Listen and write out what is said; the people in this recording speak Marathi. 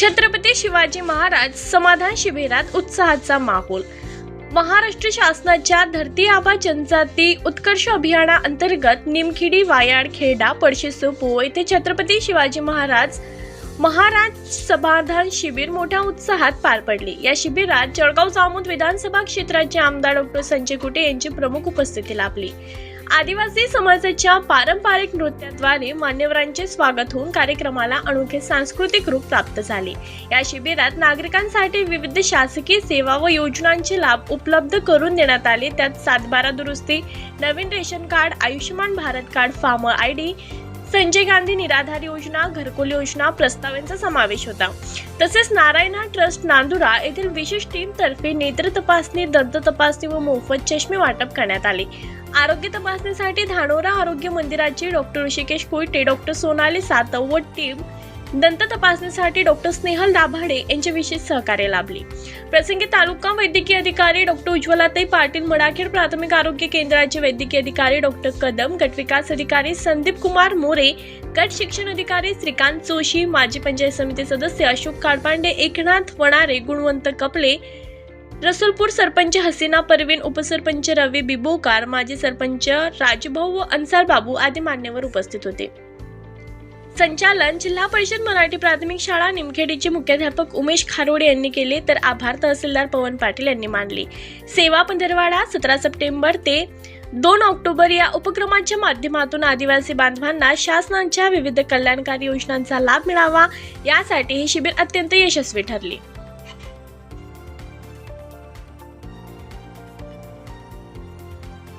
छत्रपती शिवाजी महाराज समाधान शिबिरात उत्साहाचा माहोल. महाराष्ट्र शासनाच्या धरती आबा जनजाती उत्कर्ष अभियाना अंतर्गत निमखिडी वायाड खेडा पळशीसो येथे छत्रपती शिवाजी महाराज महाराज समाधान शिबिर मोठ्या उत्साहात पार पडले. या शिबिरात जळगाव जामोद विधानसभा क्षेत्राचे आमदार डॉक्टर संजय कुटे यांची प्रमुख उपस्थिती लाभली. आदिवासी समाजाच्या पारंपरिक नृत्याद्वारे मान्यवरांचे स्वागत होऊन कार्यक्रमाला अनोखे सांस्कृतिक रूप प्राप्त झाले. या शिबिरात नागरिकांसाठी विविध शासकीय सेवा व योजनांचे लाभ उपलब्ध करून देण्यात आले. त्यात सातबारा दुरुस्ती नवीन ration card Ayushman Bharat card farmer I D Sanjay Gandhi निराधार योजना घरकुल योजना प्रस्तावांचा समावेश होता. तसेच नारायणा ट्रस्ट नांदुरा येथील विशेष टीम तर्फे नेत्र तपासणी दंत तपासणी व मोफत चष्मे वाटप करण्यात आले. आरोग्य तपासणीसाठी धानोरा आरोग्य मंदिराचे डॉक्टर ऋषिकेश कोयटे डॉक्टर सोनाली सातव व टीम दंत तपासणीसाठी डॉक्टर स्नेहल दाभाडे यांचे विशेष सहकार्य लाभले. प्रसंगी तालुका वैद्यकीय अधिकारी डॉक्टर उज्ज्वलाताई पाटील मडाखेड प्राथमिक आरोग्य केंद्राचे वैद्यकीय अधिकारी डॉक्टर कदम गटविकास अधिकारी संदीप कुमार मोरे गट शिक्षण अधिकारी श्रीकांत जोशी माजी पंचायत समिती सदस्य अशोक काळपांडे एकनाथ वणारे गुणवंत कपले रसूलपूर सरपंच हसीना परवीन उपसरपंच रवी बिबोकार माजी सरपंच राजभाऊ व अन्सार बाबू आदी मान्यवर उपस्थित होते. संचालन जिल्हा परिषद मराठी प्राथमिक शाळा निमखेडीचे मुख्याध्यापक उमेश खारोडे यांनी केले तर आभार तहसीलदार पवन पाटील यांनी मानले. सेवा पंधरवाडा सतरा सप्टेंबर ते दोन ऑक्टोबर या उपक्रमाच्या माध्यमातून आदिवासी बांधवांना शासनाच्या विविध कल्याणकारी योजनांचा लाभ मिळावा यासाठी हे शिबिर अत्यंत यशस्वी ठरले.